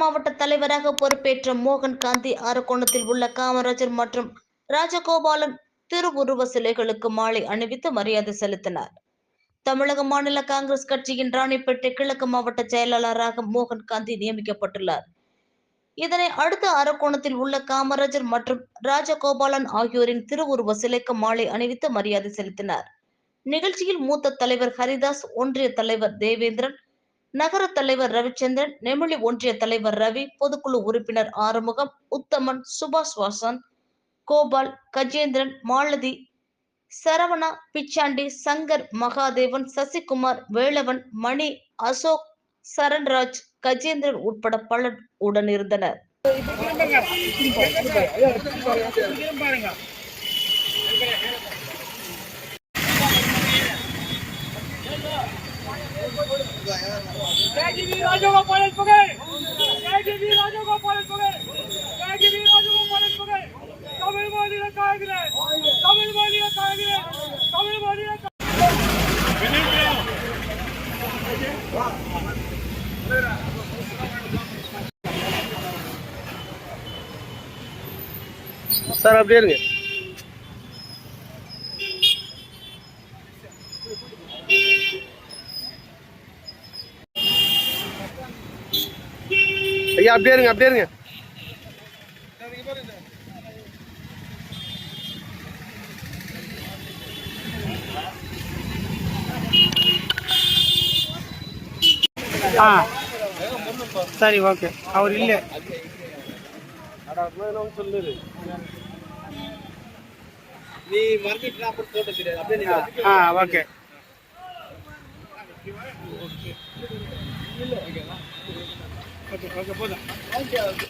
மாவட்ட தலைவராக பொறுப்பேற்ற மோகன் காந்தி அரக்கோணத்தில் உள்ள காமராஜர் மற்றும் ராஜகோபாலன் திருவுருவ சிலைகளுக்கு மாலை அணிவித்து மரியாதை செலுத்தினார். தமிழக மாநில காங்கிரஸ் கட்சியின் ராணிப்பேட்டை கிழக்கு மாவட்ட செயலாளராக மோகன் காந்தி நியமிக்கப்பட்டுள்ளார். இதனை அடுத்து அரக்கோணத்தில் உள்ள காமராஜர் மற்றும் ராஜகோபாலன் ஆகியோரின் திருவுருவ சிலைக்கு மாலை அணிவித்து மரியாதை செலுத்தினார். நிகழ்ச்சியில் மூத்த தலைவர் ஹரிதாஸ் ஒன்றிய தலைவர் தேவேந்திரன் நகர தலைவர் ரவிச்சந்திரன் நெமிழி ஒன்றிய தலைவர் ரவி பொதுக்குழு உறுப்பினர் ஆறுமுகம் உத்தமன் சுபாஷ் வாசன் கோபால் கஜேந்திரன் மாலதி சரவணா பிச்சாண்டி சங்கர் மகாதேவன் சசிகுமார் வேலவன் மணி அசோக் சரண்ராஜ் கஜேந்திரன் உட்பட பலர் உடனிருந்தனர். ஜெயஜிவி ராஜகோபாலன் புகழ் ஜெயஜிவி ராஜகோபாலன் புகழ் ஜெயஜிவி ராஜகோபாலன் புகழ் தமிழ் மாநில காங்கிரஸ் தமிழ் மாநில காங்கிரஸ் தமிழ் மாநில சார் அப்படியே இருங்க ஐயா அப்படியே இருங்க அப்படியே இருங்க. ஆ. சரி ஓகே. அவர் இல்லை. சொல்லுது நீ மறந்துட்டு அப்புறம் போட்டு ஆ ஓகே. 我这个是不能